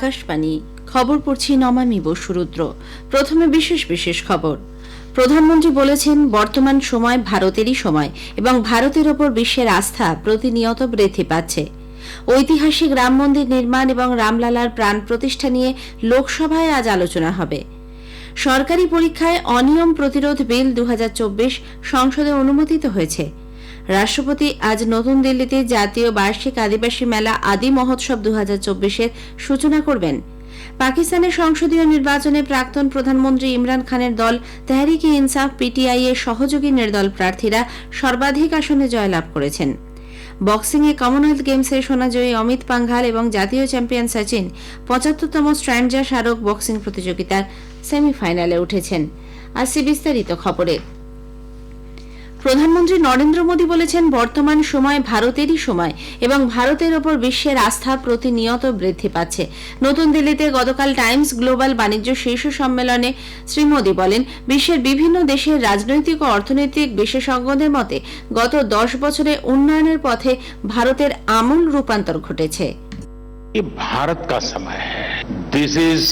আকাশবাণী, খবর পড়ছি নমামি বসুরুদ্র প্রথমে বিশেষ বিশেষ খবর। প্রধানমন্ত্রী বলেছেন, বর্তমান সময় ভারতেরই সময় এবং ভারতের ওপর বিশ্বের আস্থা প্রতিনিয়ত বৃদ্ধি পাচ্ছে। ঐতিহাসিক রাম মন্দির নির্মাণ এবং রামলালার প্রাণ প্রতিষ্ঠা নিয়ে লোকসভায় আজ আলোচনা হবে। সরকারি পরীক্ষায় অনিয়ম প্রতিরোধ বিল দু হাজার চব্বিশ সংসদে অনুমোদিত হয়েছে। রাষ্ট্রপতি আজ নতুন দিল্লিতে জাতীয় বার্ষিক আদিবাসী মেলা আদি মহোৎসব দু হাজার সূচনা করবেন। পাকিস্তানের সংসদীয় নির্বাচনে প্রাক্তন প্রধানমন্ত্রী ইমরান খানের দল তেহরিক ইনসাফ পিটিআই এর সহযোগী নির্দল প্রার্থীরা সর্বাধিক আসনে জয়লাভ করেছেন। বক্সিংয়ে কমনওয়েলথ গেমসের সোনাজয়ী অমিত পাঙ্ঘাল এবং জাতীয় চ্যাম্পিয়ন সচিন পঁচাত্তরতম স্ট্র্যান্ডজা স্মারক বক্সিং প্রতিযোগিতার সেমিফাইনালে উঠেছেন। আসছে বিস্তারিত খবরে। প্রধানমন্ত্রী নরেন্দ্র মোদী বলেছেন বর্তমান সময় ভারতেরই সময় এবং ভারতের ওপর বিশ্বের আস্থা প্রতিনিয়ত বৃদ্ধি পাচ্ছে নতুন দিল্লিতে গতকাল টাইমস গ্লোবাল বাণিজ্য শীর্ষ সম্মেলনে শ্রী মোদী বলেন বিশ্বের বিভিন্ন দেশের রাজনৈতিক ও অর্থনৈতিক বিশেষজ্ঞদের মতে গত দশ বছরে উন্নয়নের পথে ভারতের আমূল রূপান্তর ঘটেছে ये भारत का समय है दिस इज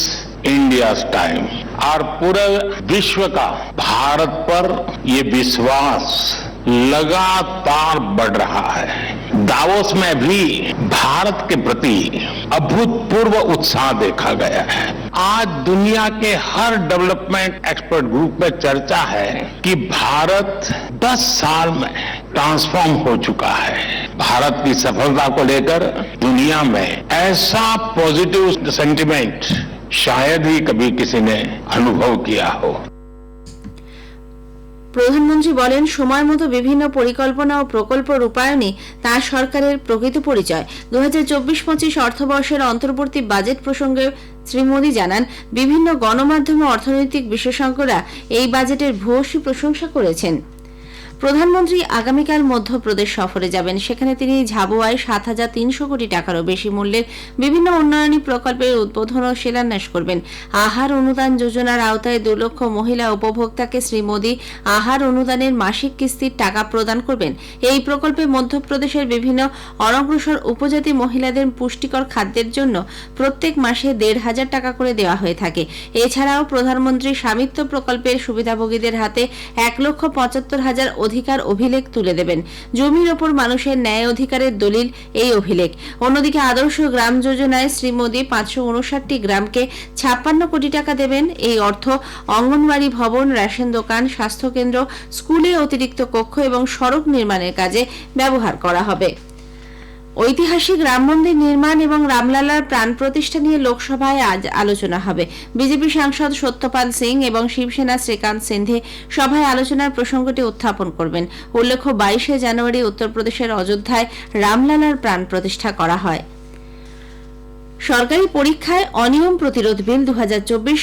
इंडिया टाइम और पूरे विश्व का, भारत पर ये विश्वास लगातार बढ़ रहा है। दावोस में भी भारत के प्रति अभूतपूर्व उत्साह देखा गया है। आज दुनिया के हर डेवलपमेंट एक्सपर्ट ग्रुप में चर्चा है कि भारत 10 साल में ट्रांसफॉर्म हो चुका है। भारत की सफलता को लेकर दुनिया में ऐसा पॉजिटिव सेंटिमेंट शायद ही कभी किसी ने अनुभव किया हो প্রধানমন্ত্রী বলেন সময় মতো বিভিন্ন পরিকল্পনা ও প্রকল্প রূপায়ণে তার সরকারের প্রকৃত পরিচয় দু হাজার চব্বিশ পঁচিশ অর্থবর্ষের অন্তর্বর্তী বাজেট প্রসঙ্গে শ্রী মোদী জানান বিভিন্ন গণমাধ্যম ও অর্থনৈতিক বিশেষজ্ঞরা এই বাজেটের ভূয়সী প্রশংসা করেছেন প্রধানমন্ত্রী আগামীকাল মধ্যপ্রদেশ সফরে যাবেন। সেখানে তিনি ঝাবুয়ায় সাত হাজার তিনশো কোটি টাকারও বেশি মূল্যের বিভিন্ন উন্নয়নী প্রকল্পের উদ্বোধন ও শিলান্যাস করবেন। আহার অনুদান যোজনার আওতায় দু লক্ষ মহিলা উপভোক্তাকে শ্রী মোদী আহার অনুদানের মাসিক কিস্তির টাকা প্রদান করবেন। এই প্রকল্পে মধ্যপ্রদেশের বিভিন্ন অনগ্রসর উপজাতি মহিলাদের পুষ্টিকর খাদ্যের জন্য প্রত্যেক মাসে দেড় হাজার টাকা করে দেওয়া হয়ে থাকে। এছাড়াও প্রধানমন্ত্রী স্বামিত্ব প্রকল্পের সুবিধাভোগীদের হাতে এক লক্ষ পঁচাত্তর হাজার অধিকার অভিলেখ তুলে দেবেন। জমির ওপর মানুষের ন্যায় অধিকারের দলিল এই অভিলেখ। অন্যদিকে আদর্শ গ্রাম যোজনায় শ্রী মোদী পাঁচশো উনষাটটি গ্রামকে ছাপ্পান্ন কোটি টাকা দেবেন। এই অর্থ অঙ্গনবাড়ি ভবন, রেশন দোকান, স্বাস্থ্যকেন্দ্র, স্কুলে অতিরিক্ত কক্ষ এবং সড়ক নির্মাণের কাজে ব্যবহার করা হবে। ঐতিহাসিক রাম মন্দির নির্মাণ এবং রামলালার প্রাণ প্রতিষ্ঠা নিয়ে লোকসভায় আজ আলোচনা হবে। বিজেপি সাংসদ সত্যপাল সিং এবং শিবসেনা শ্রীকান্ত সিন্ধে সভায় আলোচনার প্রসঙ্গটি উত্থাপন করবেন। উল্লেখ্য, বাইশে জানুয়ারি উত্তরপ্রদেশের অযোধ্যায় রামলালার প্রাণ প্রতিষ্ঠা করা হয়। সরকারি পরীক্ষায় অনিয়ম প্রতিরোধ বিল দু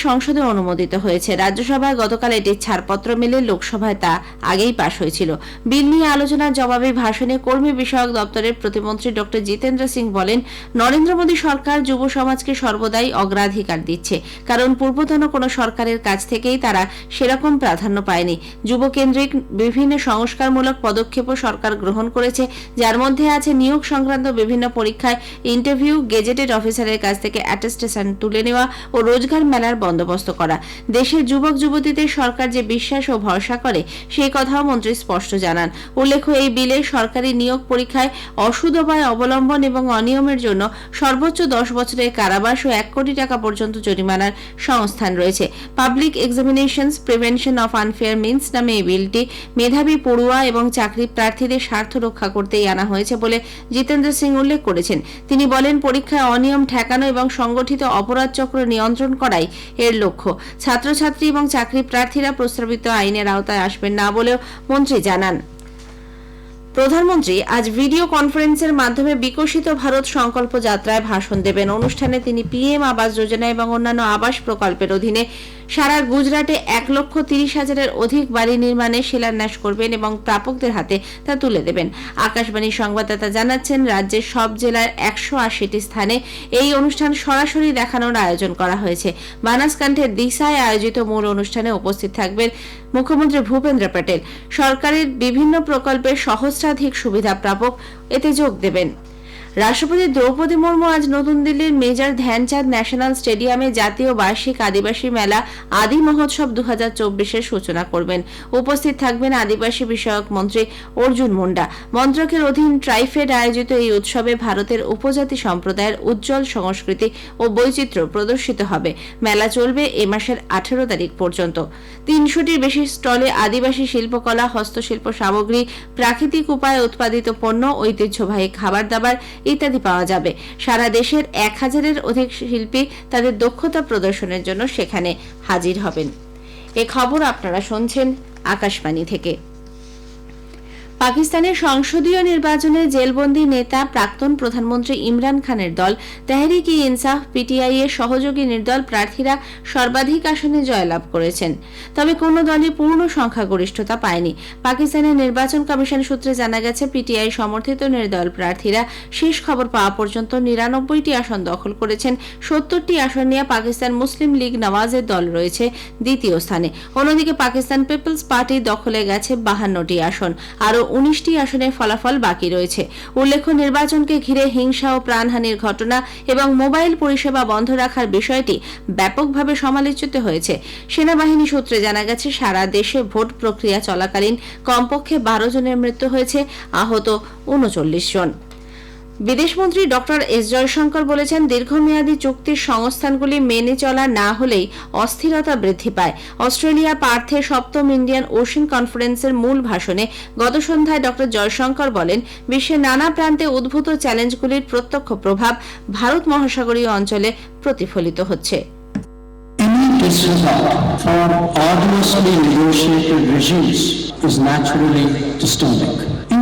সংসদে অনুমোদিত হয়েছে। রাজ্যসভায় গতকাল এটির ছাড়পত্র মিলে লোকসভায় তা আগেই পাশ হয়েছিল। বিল নিয়ে আলোচনার জবাবে ভাষণে কর্মী বিষয়ক দপ্তরের প্রতিমন্ত্রী ড জিতেন্দ্র সিং বলেন, নরেন্দ্র মোদী সরকার যুব সমাজকে সর্বদাই অগ্রাধিকার দিচ্ছে, কারণ পূর্বতন কোনো সরকারের কাছ থেকেই তারা সেরকম প্রাধান্য পায়নি। যুবকেন্দ্রিক বিভিন্ন সংস্কারমূলক পদক্ষেপও সরকার গ্রহণ করেছে, যার মধ্যে আছে নিয়োগ সংক্রান্ত বিভিন্ন পরীক্ষায় ইন্টারভিউ, গেজেটেড অফিসারের কাছ থেকে অ্যাটেস্টেশন তুলে নেওয়া ও রোজগার মেলার বন্দোবস্ত করা। দেশের যুবক যুবতীদের সরকার যে বিশ্বাস ও ভরসা করে, সেই কথাও মন্ত্রী স্পষ্ট জানান। উল্লেখ্য, এই বিলে সরকারি নিয়োগ পরীক্ষায় অসুদবায় অবলম্বন এবং অনিয়মের জন্য সর্বোচ্চ দশ বছরের কারাবাস ও এক কোটি টাকা পর্যন্ত জরিমানার সংস্থান রয়েছে। Public examinations prevention of unfair means নামে এই বিলটি মেধাবী পড়ুয়া এবং চাকরি প্রার্থীদের স্বার্থ রক্ষা করতেই আনা হয়েছে বলে জিতেন্দ্র সিং উল্লেখ করেছেন। তিনি বলেন, পরীক্ষায় অনিয়ম ঠেকানো এবং সংগঠিত অপরাধ চক্র নিয়ন্ত্রণ করাই এর লক্ষ্য। ছাত্রছাত্রী এবং চাকরি প্রার্থীরা প্রস্তাবিত আইনের আওতায় আসবেন না বলেও মন্ত্রী জানান। প্রধানমন্ত্রী আজ ভিডিও কনফারেন্সের মাধ্যমে বিকশিত ভারত সংকল্প যাত্রায় ভাষণ দেবেন। অনুষ্ঠানে তিনি পিএম আবাস যোজনা এবং অন্যান্য আবাস প্রকল্পের অধীনে সারা গুজরাটে এক লক্ষ তিরিশ হাজারের অধিক বাড়ি নির্মাণে শিলান্যাস করবেন এবং প্রাপকদের হাতে তা তুলে দেবেন। আকাশবাণীর সংবাদদাতা জানাচ্ছেন, রাজ্যের সব জেলার একশো আশিটি স্থানে এই অনুষ্ঠান সরাসরি দেখানোর আয়োজন করা হয়েছে। বানাসকান্থের দিশায় আয়োজিত মূল অনুষ্ঠানে উপস্থিত থাকবেন মুখ্যমন্ত্রী ভূপেন্দ্র প্যাটেল সরকারের বিভিন্ন প্রকল্পের সহস্রাধিক সুবিধা প্রাপক এতে যোগ দেবেন। রাষ্ট্রপতি দ্রৌপদী মুর্মু আজ নতুন দিল্লির মেজর ধ্যানচাঁদ ন্যাশনাল স্টেডিয়ামে জাতীয় বার্ষিক আদিবাসী মেলা আদি মহোৎসব দু হাজার সূচনা করবেন। উপস্থিত থাকবেন আদিবাসী বিষয়ক মন্ত্রী অর্জুন মুন্ডা। মন্ত্রকের অধীন ট্রাইফেড আয়োজিত এই উৎসবে ভারতের উপজাতি সম্প্রদায়ের উজ্জ্বল সংস্কৃতি ও বৈচিত্র্য প্রদর্শিত হবে। মেলা চলবে এ মাসের আঠেরো তারিখ পর্যন্ত। তিনশোটির বেশি স্টলে আদিবাসী শিল্পকলা, হস্তশিল্প সামগ্রী, প্রাকৃতিক উপায়ে উৎপাদিত পণ্য, ঐতিহ্যবাহী খাবার দাবার ইত্যাদি পাওয়া যাবে। সারা দেশের এক হাজারের অধিক শিল্পী তাদের দক্ষতা প্রদর্শনের জন্য সেখানে হাজির হবেন। এ খবর আপনারা শুনছেন আকাশবাণী থেকে। পাকিস্তানের সংসদীয় নির্বাচনে জেলবন্দি নেতা প্রাক্তন প্রধানমন্ত্রী ইমরান খানের দল তেহরিক ইনসাফ পিটিআই এর সহযোগী নির্দল প্রার্থীরা সর্বাধিক আসনে জয়লাভ করেছেন। তবে কোনো দলই পূর্ণ সংখ্যাগরিষ্ঠতা পায়নি। পাকিস্তানের নির্বাচন কমিশন সূত্রে জানা গেছে, পিটিআই সমর্থিত নির্দল প্রার্থীরা শেষ খবর পাওয়া পর্যন্ত নিরানব্বইটি আসন দখল করেছেন। সত্তরটি আসন নিয়ে পাকিস্তান মুসলিম লীগ নওয়াজের দল রয়েছে দ্বিতীয় স্থানে। অন্যদিকে পাকিস্তান পিপলস পার্টি দখলে গেছে বাহান্নটি আসন। আরও উনিশটি আসনের ফলাফল বাকি রয়েছে। উল্লেখ্য, নির্বাচনকে ঘিরে হিংসা ও প্রাণহানির ঘটনা এবং মোবাইল পরিষেবা বন্ধ রাখার বিষয়টি ব্যাপকভাবে সমালোচিত হয়েছে। সেনাবাহিনী সূত্রে জানা গেছে, সারা দেশে ভোট প্রক্রিয়া চলাকালীন কমপক্ষে বারো জনের মৃত্যু হয়েছে, আহত উনচল্লিশ জন। বিদেশমন্ত্রী ডক্টর এস জয়শঙ্কর বলেছেন, দীর্ঘমেয়াদী চুক্তির সংস্থানগুলি মেনে চলা না হলেই অস্থিরতা বৃদ্ধি পায় অস্ট্রেলিয়া পার্থে সপ্তম ইন্ডিয়ান ওশান কনফারেন্সের মূল ভাষণে গত সন্ধ্যায় ডক্টর জয়শঙ্কর বলেন, বিশ্বের নানা প্রান্তে উদ্ভূত চ্যালেঞ্জগুলির প্রত্যক্ষ প্রভাব ভারত মহাসাগরীয় অঞ্চলে প্রতিফলিত হচ্ছে.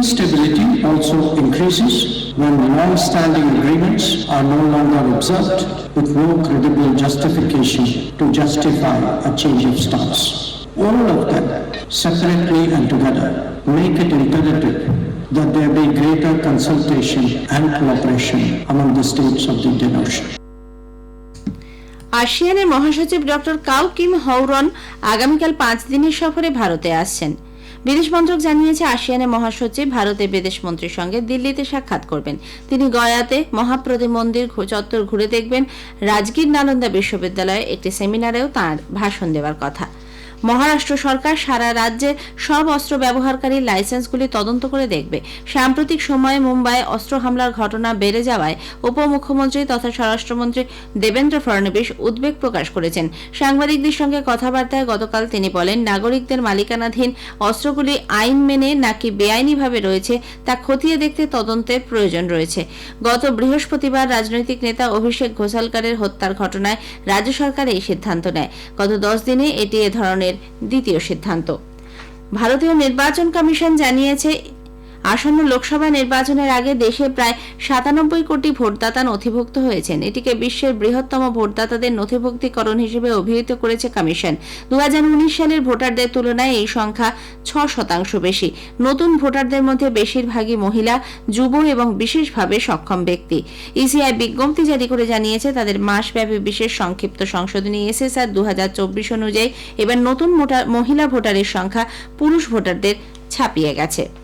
Instability also increases when long-standing agreements are no longer observed with no credible justification to justify a change of stance. All of them, separately and together, make it imperative that there be greater consultation and cooperation among the states of the Indian Ocean. আসিয়ানের মহাসচিব doctor cow Kim হৌরন আগামীকাল পাঁচ দিনের সফরে ভারতে আসছেন বিদেশ মন্ত্রক জানিয়েছে, আসিয়ানের মহাসচিব ভারতের বিদেশ মন্ত্রীর সঙ্গে দিল্লিতে সাক্ষাৎ করবেন। তিনি গয়াতে মহাপ্রতি মন্দির চত্বর ঘুরে দেখবেন। রাজগীর নালন্দা বিশ্ববিদ্যালয়ে একটি সেমিনারেও তার ভাষণ দেওয়ার কথা। মহারাষ্ট্র সরকার সারা রাজ্যে সব অস্ত্র ব্যবহারকারীর লাইসেন্সগুলি তদন্ত করে দেখবে। সাম্প্রতিক সময়ে মুম্বাইয়ে অস্ত্র হামলার ঘটনা বেড়ে যাওয়ায় উপমুখ্যমন্ত্রী তথা স্বরাষ্ট্রমন্ত্রী দেবেন্দ্র ফডণবীস উদ্বেগ প্রকাশ করেছেন। সাংবাদিকদের সঙ্গে কথাবার্তায় গতকাল তিনি বলেন, নাগরিকদের মালিকানাধীন অস্ত্রগুলি আইন মেনে নাকি বেআইনিভাবে রয়েছে তা খতিয়ে দেখতে তদন্তের প্রয়োজন রয়েছে। গত বৃহস্পতিবার রাজনৈতিক নেতা অভিষেক ঘোষালকারের হত্যার ঘটনায় রাজ্য সরকার এই সিদ্ধান্ত নেয়। গত দশ দিনে এটি এ ধরনের দ্বিতীয় সিদ্ধান্ত। ভারতীয় নির্বাচন কমিশন জানিয়েছে আসন্ন লোকসভা নির্বাচনের আগে দেশে প্রায় সাতানব্বই কোটি ভোটদাতা নথিভুক্ত হয়েছেন। এটিকে বিশ্বের বৃহত্তম ভোটদাতাদের নথিভুক্তিকরণ হিসেবে অভিহিত করেছে কমিশন। দুহাজার উনিশ সালের ভোটারদের তুলনায় এই সংখ্যা ছ শতাংশ বেশি। নতুন ভোটারদের মধ্যে বেশিরভাগই মহিলা, যুব এবং বিশেষভাবে সক্ষম ব্যক্তি। ইসিআই বিজ্ঞপ্তি জারি করে জানিয়েছে, তাদের মাসব্যাপী বিশেষ সংক্ষিপ্ত সংশোধনী এসএসআর দু হাজার চব্বিশ অনুযায়ী এবার নতুন মহিলা ভোটারের সংখ্যা পুরুষ ভোটারদের ছাপিয়ে গেছে।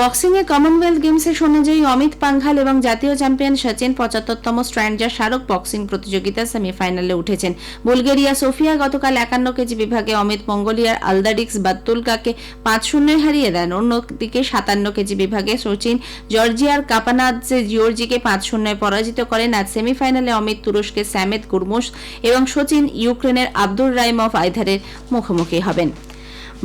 বক্সিংয়ে কমনওয়েলথ গেমসে সোনাজয়ী অমিত পাঙ্ঘাল এবং জাতীয় চ্যাম্পিয়ন সচিন পঁচাত্তরতম স্ট্র্যান্ডজার স্মারক বক্সিং প্রতিযোগিতা সেমিফাইনালে উঠেছেন। বুলগেরিয়া সোফিয়া গতকাল একান্ন কেজি বিভাগে অমিত মঙ্গোলিয়ার আলদাডিক্স বাত্তুলকাকে পাঁচ শূন্যে হারিয়ে দেন। অন্যদিকে সাতান্ন কেজি বিভাগে সচিন জর্জিয়ার কাপানাদজে জিওর্জিকে পাঁচ শূন্যে পরাজিত করেন। আজ সেমিফাইনালে অমিত তুরস্কের স্যামেদ গুরমুস এবং সচিন ইউক্রেনের আব্দুর রাইম রাইমভ আইধারের মুখোমুখি হবেন।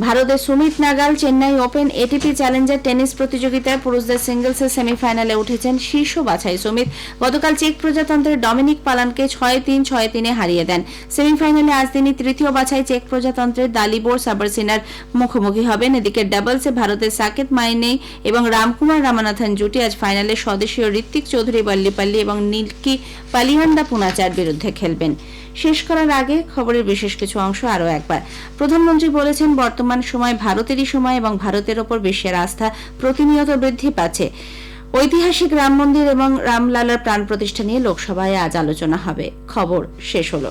ভারতের Sumit Nagal Chennai open ATP challenger tennis প্রতিযোগিতায় পুরুষদের সিঙ্গলসের সেমিফাইনালে উঠেছেন শীর্ষ বাছাই সুমিত। গতকাল চেক প্রজাতন্ত্রের ডমিনিক পালানকে ছয় তিন, ছয় তিনে হারিয়ে দেন। সেমিফাইনালে আজ তিনি তৃতীয় বাছাই চেক প্রজাতন্ত্রের দালিবোর সাবারসিনার মুখোমুখি হবেন। এদিকে ডাবলসে ভারতের সাকেত মাইনে এবং রামকুমার রামানাথন জুটি আজ ফাইনালে স্বদেশীয় ঋত্বিক চৌধুরী বল্লিপাল্লি এবং নীলকি পালিয়ান্ডা পুনাচার বিরুদ্ধে খেলবেন। শেষ করার আগে খবরের বিশেষ কিছু অংশ আরও একবার। প্রধানমন্ত্রী বলেছেন, বর্তমান সময় ভারতেরই সময় এবং ভারতের ওপর বিশ্বের আস্থা প্রতিনিয়ত বৃদ্ধি পাচ্ছে। ঐতিহাসিক রাম মন্দির এবং রামলালার প্রাণ প্রতিষ্ঠা নিয়ে লোকসভায় আজ আলোচনা হবে। খবর শেষ হলো।